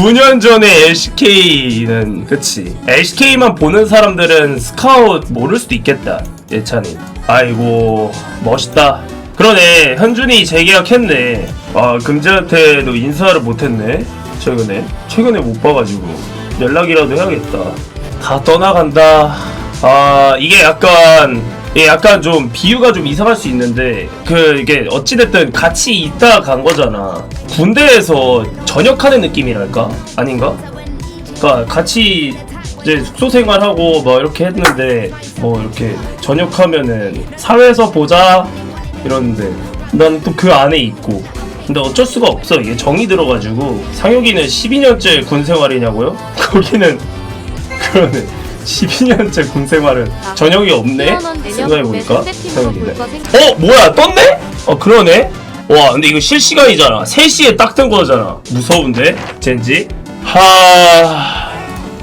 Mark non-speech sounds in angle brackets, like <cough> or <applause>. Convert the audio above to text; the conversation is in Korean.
9년 전에 LCK는 그치. LCK만 보는 사람들은 스카웃 모를 수도 있겠다 예찬이. 아이고 멋있다. 그러네. 현준이 재계약했네. 아 금재한테도 인사를 못했네 최근에. 최근에 못 봐가지고. 연락이라도 해야겠다. 다 떠나간다. 아 이게 약간 이게 약간 좀 비유가 좀 이상할 수 있는데 그 이게 어찌됐든 같이 있다 간 거잖아. 군대에서 전역하는 느낌이랄까? 아닌가? 그러니까 같이 이제 숙소 생활하고 뭐 이렇게 했는데 뭐 이렇게 전역하면은 사회에서 보자 이러는데 난 또 그 안에 있고. 근데 어쩔 수가 없어. 이게 정이 들어가지고 상혁이는 12년째 군 생활이냐고요? <laughs> 거기는 그러네. 12년째 군 생활은 전역이 없네? 생각해보니까 상혁이는. 어? 뭐야? 떴네? 어 그러네 와 근데 이거 실시간이잖아. 3시에 딱 뜬 거잖아. 무서운데? 젠지? 하